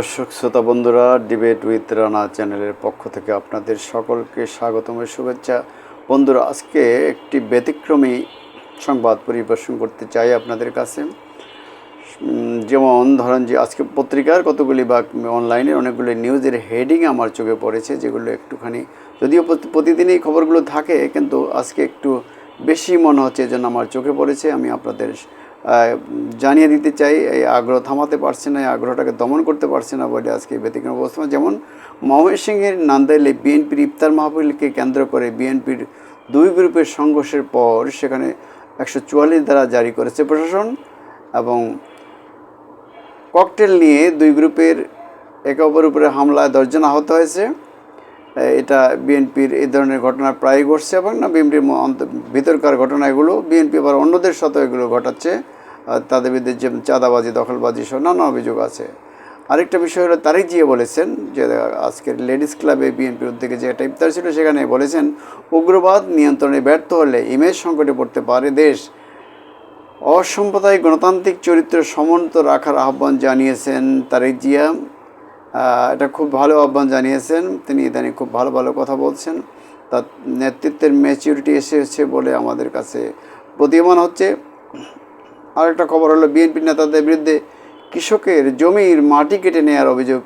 দর্শক, শ্রোতা বন্ধুরা ডিবেট উইথ রানা চ্যানেলের পক্ষ থেকে আপনাদের সকলকে স্বাগতম ও শুভেচ্ছা। বন্ধুরা, আজকে একটি ব্যতিক্রমী সংবাদ পরিবেশন করতে চাই আপনাদের কাছে। যেমন ধরেন যে আজকে পত্রিকার কতগুলি বা অনলাইনে অনেকগুলি নিউজের হেডিং আমার চোখে পড়েছে, যেগুলো একটুখানি যদিও প্রতিদিনই খবরগুলো থাকে, কিন্তু আজকে একটু বেশি মনে হচ্ছে যেন আমার চোখে পড়েছে। আমি আপনাদের জানিয়ে দিতে চাই, এই আগ্রহ থামাতে পারছে না, এই আগ্রহটাকে দমন করতে পারছে না বলে আজকে ব্যতিক্রম অবস্থা। যেমন ময়মনসিংহের নান্দাইলে বিএনপির ইফতার মাহফিলকে কেন্দ্র করে বিএনপির দুই গ্রুপের সংঘর্ষের পর সেখানে একশো চুয়াল্লিশ দ্বারা জারি করেছে প্রশাসন এবং ককটেল নিয়ে দুই গ্রুপের একে অপরের উপরে হামলায় দশজন আহত হয়েছে। এটা বিএনপির এই ধরনের ঘটনা প্রায় ঘটছে এবং না বিএনপির ভিতরকার ঘটনা এগুলো বিএনপি আবার অন্যদের সাথে এগুলো ঘটাচ্ছে। তাদের বিরুদ্ধে যে চাঁদাবাজি, দখলবাজি সহ নানা অভিযোগ আছে। আরেকটা বিষয় হলো তারিক জিয়া বলেছেন যে, আজকের লেডিস ক্লাবে বিএনপির উদ্যোগে যে একটা ইফতার ছিল সেখানে বলেছেন, উগ্রবাদ নিয়ন্ত্রণে ব্যর্থ হলে ইমেজ সংকটে পড়তে পারে দেশ। অসাম্প্রদায়িক গণতান্ত্রিক চরিত্র সমন্ত রাখার আহ্বান জানিয়েছেন তারেক জিয়া। এটা খুব ভালো আহ্বান জানিয়েছেন। তিনি ইদানিং খুব ভালো ভালো কথা বলছেন। তার নেতৃত্বের ম্যাচিউরিটি এসেছে বলে আমাদের কাছে প্রতীয়মান হচ্ছে। আরেকটা খবর হলো, বিএনপি নেতাদের বিরুদ্ধে কৃষকের জমির মাটি কেটে নেওয়ার অভিযোগ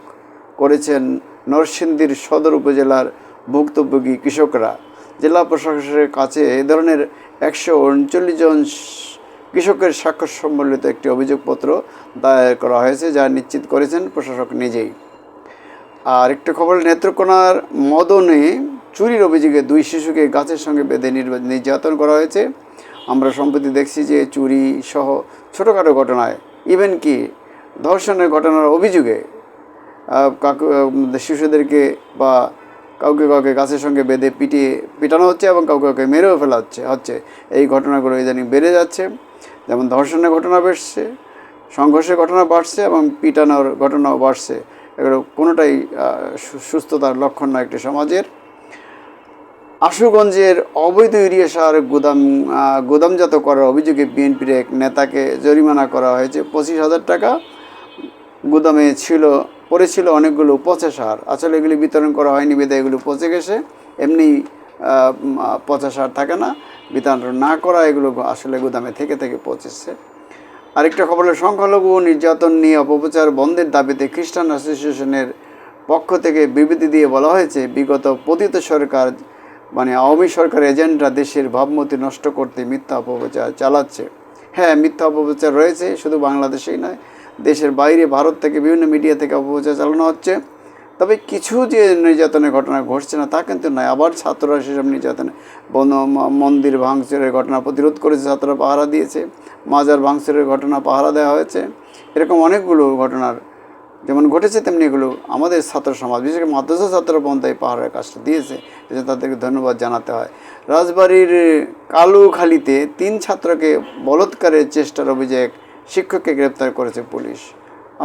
করেছেন নরসিংদীর সদর উপজেলার ভুক্তভোগী কৃষকরা। জেলা প্রশাসনের কাছে এ ধরনের একশো উনচল্লিশ জন কৃষকের স্বাক্ষর সম্বলিত একটি অভিযোগপত্র দায়ের করা হয়েছে, যা নিশ্চিত করেছেন প্রশাসক নিজেই। আর একটা খবর, নেত্রকোনার মদনে চুরির অভিযোগে দুই শিশুকে গাছের সঙ্গে বেঁধে নির্যাতন করা হয়েছে। আমরা সম্প্রতি দেখছি যে চুরি সহ ছোটোখাটো ঘটনায় ইভেন কি ধর্ষণের ঘটনার অভিযোগে শিশুদেরকে বা কাউকে কাউকে গাছের সঙ্গে বেঁধে পিটিয়ে পিটানো হচ্ছে এবং কাউকে কাউকে মেরেও ফেলা হচ্ছে হচ্ছে। এই ঘটনাগুলো ইদানিং বেড়ে যাচ্ছে। যেমন ধর্ষণের ঘটনা বেড়ছে, সংঘর্ষের ঘটনা বাড়ছে এবং পিটানোর ঘটনাও বাড়ছে। এগুলো কোনোটাই সুস্থতার লক্ষণ না একটি সমাজের। আশুগঞ্জের অবৈধ ইউরিয়া সার গুদাম গুদামজাত করার অভিযোগে বিএনপির এক নেতাকে জরিমানা করা হয়েছে, পঁচিশ হাজার টাকা গুদামে ছিল, পড়েছিল অনেকগুলো পচা সার। আসলে এগুলি বিতরণ করা হয়নি, বেদে এগুলো পচে গেছে। এমনি পচা সার থাকে না, বিতরণ না করা এগুলো আসলে গুদামে থেকে থেকে পচেছে। আরেকটা খবর হলো, সংখ্যালঘু নির্যাতন নিয়ে অপপ্রচার বন্ধের দাবিতে খ্রিস্টান অ্যাসোসিয়েশনের পক্ষ থেকে বিবৃতি দিয়ে বলা হয়েছে, বিগত পতিত সরকার মানে আওয়ামী সরকার এজেন্টরা দেশের ভাবমতি নষ্ট করতে মিথ্যা অপপ্রচার চালাচ্ছে। হ্যাঁ মিথ্যা অপপ্রচার রয়েছে, শুধু বাংলাদেশেই নয়, দেশের বাইরে ভারত থেকে বিভিন্ন মিডিয়া থেকে অপপ্রচার চালানো হচ্ছে। তবে কিছু যে নির্যাতনের ঘটনা ঘটছে না, তা কিন্তু নয়। আবার ছাত্ররা সেসব নির্যাতনে বন মন্দির ভাঙচুরের ঘটনা প্রতিরোধ করেছে, ছাত্ররা পাহারা দিয়েছে, মাজার ভাঙচুরের ঘটনা পাহারা দেওয়া হয়েছে। এরকম অনেকগুলো ঘটনার যেমন ঘটেছে, তেমনি এগুলো আমাদের ছাত্র সমাজ, বিশেষ করে মাদ্রাসা ছাত্র এই পাহাড়ের কাজটা দিয়েছে, এজন্য তাদেরকে ধন্যবাদ জানাতে হয়। রাজবাড়ির কালুখালীতে তিন ছাত্রকে বলৎকারের চেষ্টার অভিযোগ শিক্ষককে গ্রেপ্তার করেছে পুলিশ।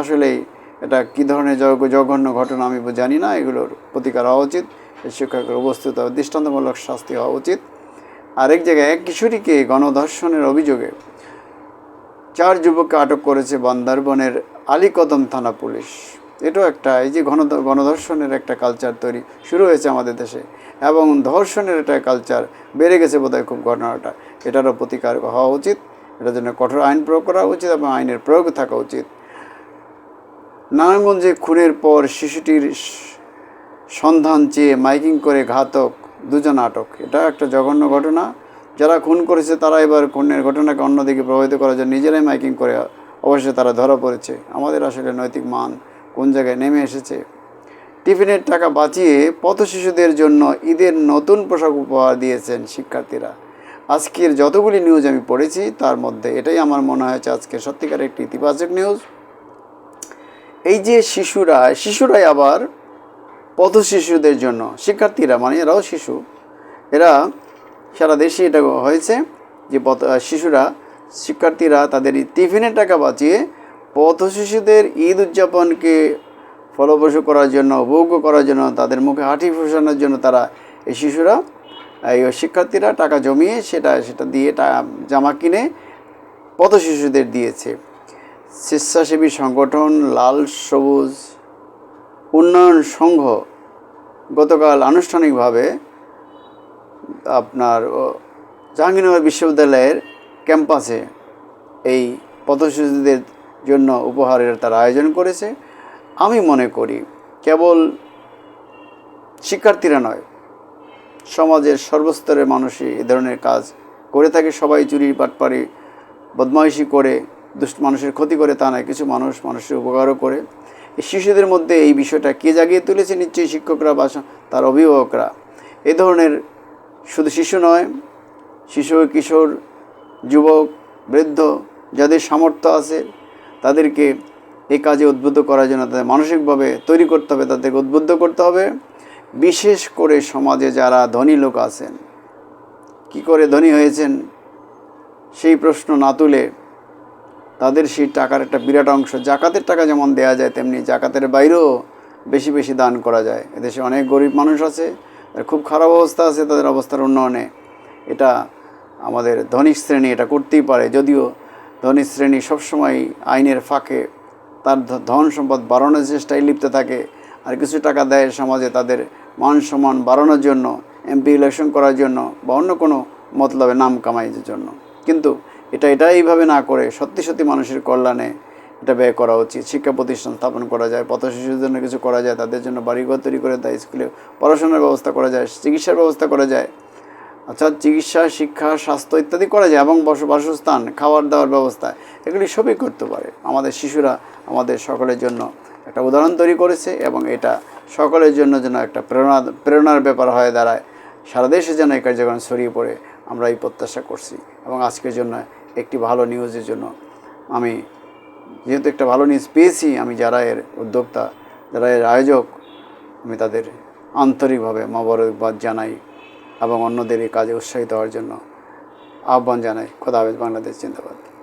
আসলেই এটা কী ধরনের জঘ- জঘন্য ঘটনা আমি জানি না, এগুলোর প্রতিকার হওয়া উচিত শিক্ষকের উপস্থিত দৃষ্টান্তমূলক শাস্তি হওয়া উচিত। আরেক জায়গায়, এক কিশোরীকে গণধর্ষণের অভিযোগে চার যুবককে আটক করেছে বান্দরবনের আলীকদম থানা পুলিশ। এটাও একটা, এই যে গণ গণধর্ষণের একটা কালচার তৈরি, শুরু হয়েছে আমাদের দেশে, এবং ধর্ষণের একটা কালচার বেড়ে গেছে বোধহয় খুব ঘটনাটা। এটারও প্রতিকার হওয়া উচিত এটার জন্য কঠোর আইন প্রয়োগ করা উচিত এবং আইনের প্রয়োগ থাকা উচিত। নারায়ণগঞ্জে খুনের পর শিশুটির সন্ধান চেয়ে মাইকিং করে ঘাতক দুজন আটক। এটা একটা জঘন্য ঘটনা। যারা খুন করেছে তারা এবার খুনের ঘটনাকে অন্যদিকে প্রভাবিত করার জন্য নিজেরাই মাইকিং করে অবশ্যই তারা ধরা পড়েছে। আমাদের আসলে নৈতিক মান কোন জায়গায় নেমে এসেছে? টিফিনের টাকা বাঁচিয়ে পথ শিশুদের জন্য ঈদের নতুন পোশাক উপহার দিয়েছেন শিক্ষার্থীরা। আজকের যতগুলি নিউজ আমি পড়েছি, তার মধ্যে এটাই আমার মনে হয়েছে আজকে সত্যিকার একটি ইতিবাচক নিউজ এই যে শিশুরা, শিশুরাই আবার পথ শিশুদের জন্য, শিক্ষার্থীরা মানে এরাও শিশু। এরা সারা দেশে এটা হয়েছে যে পথ শিশুরা, শিক্ষার্থীরা তাদের টিফিনের টাকা বাঁচিয়ে পথ শিশুদের ঈদ উদযাপনকে ফলপ্রসূ করার জন্য, উপভোগ্য করার জন্য, তাদের মুখে হাঁটি ফোসানোর জন্য তারা এই শিশুরা, এই শিক্ষার্থীরা টাকা জমিয়ে সেটা সেটা দিয়ে জামা কিনে পথ শিশুদের দিয়েছে। স্বেচ্ছাসেবী সংগঠন লাল সবুজ উন্নয়ন সংঘ গতকাল আনুষ্ঠানিকভাবে আপনার জাহাঙ্গীরনগর বিশ্ববিদ্যালয়ের ক্যাম্পাসে এই পথশিশুদের জন্য উপহারের তারা আয়োজন করেছে। আমি মনে করি কেবল শিক্ষার্থীরা নয়, সমাজের সর্বস্তরের মানুষই এ ধরনের কাজ করে থাকে। সবাই চুরি পাটপাড়ি, বদমাইশি করে দুষ্ট মানুষের ক্ষতি করে তা নয়, কিছু মানুষ মানুষের উপকারও করে। এই শিশুদের মধ্যে এই বিষয়টা কে জাগিয়ে তুলেছে? নিশ্চয়ই শিক্ষকরা বা তার অভিভাবকরা। এ ধরনের শুধু শিশু নয়, শিশু, কিশোর, যুবক, বৃদ্ধ যাদের সামর্থ্য আছে, তাদেরকে এই কাজে উদ্বুদ্ধ করার জন্য তাদের মানসিকভাবে তৈরি করতে হবে, তাদেরকে উদ্বুদ্ধ করতে হবে। বিশেষ করে সমাজে যারা ধনী লোক আছেন, কি করে ধনী হয়েছেন সেই প্রশ্ন না তুলে তাদের সেই টাকার একটা বিরাট অংশ, জাকাতের টাকা যেমন দেওয়া যায় তেমনি জাকাতের বাইরেও বেশি বেশি দান করা যায়। এদেশে অনেক গরিব মানুষ আছে খুব খারাপ অবস্থা আছে তাদের অবস্থার উন্নয়নে। এটা আমাদের ধনী শ্রেণি এটা করতেই পারে, যদিও ধনী শ্রেণি সবসময় আইনের ফাঁকে তার ধন সম্পদ বাড়ানোর চেষ্টায় লিপ্ত থাকে, আর কিছু টাকা দেয় সমাজে তাদের মান সম্মান বাড়ানোর জন্য, এমপি ইলেকশন করার জন্য বা অন্য কোনো মতলবে নাম কামাইয়ের জন্য। কিন্তু এটা এটা এইভাবে না করে সত্যি সত্যি মানুষের কল্যাণে এটা ব্যয় করা উচিত। শিক্ষা প্রতিষ্ঠান স্থাপন করা যায় পথ শিশুদের জন্য কিছু করা যায়, তাদের জন্য বাড়িঘর তৈরি করে দেয়, স্কুলে পড়াশোনার ব্যবস্থা করা যায়, চিকিৎসার ব্যবস্থা করা যায়। অর্থাৎ চিকিৎসা, শিক্ষা, স্বাস্থ্য ইত্যাদি করা যায় এবং বস, বাসস্থান খাবার দাওয়ার ব্যবস্থা, এগুলি সবই করতে পারে। আমাদের শিশুরা আমাদের সকলের জন্য একটা উদাহরণ তৈরি করেছে এবং এটা সকলের জন্য যেন একটা প্রেরণা, প্রেরণার ব্যাপার হয়ে দাঁড়ায়। সারা দেশে যেন এই কার্যক্রম ছড়িয়ে পড়ে, আমরা এই প্রত্যাশা করছি এবং আজকের জন্য একটি ভালো নিউজের জন্য। আমি যেহেতু একটা ভালো নিউজ পেয়েছি, আমি যারা এর উদ্যোক্তা, যারা এর আয়োজক, আমি তাদের আন্তরিকভাবে মোবারকবাদ জানাই এবং অন্যদের এই কাজে উৎসাহিত হওয়ার জন্য আহ্বান জানাই। খোদা হাফেজ বাংলাদেশ, জিন্দাবাদ।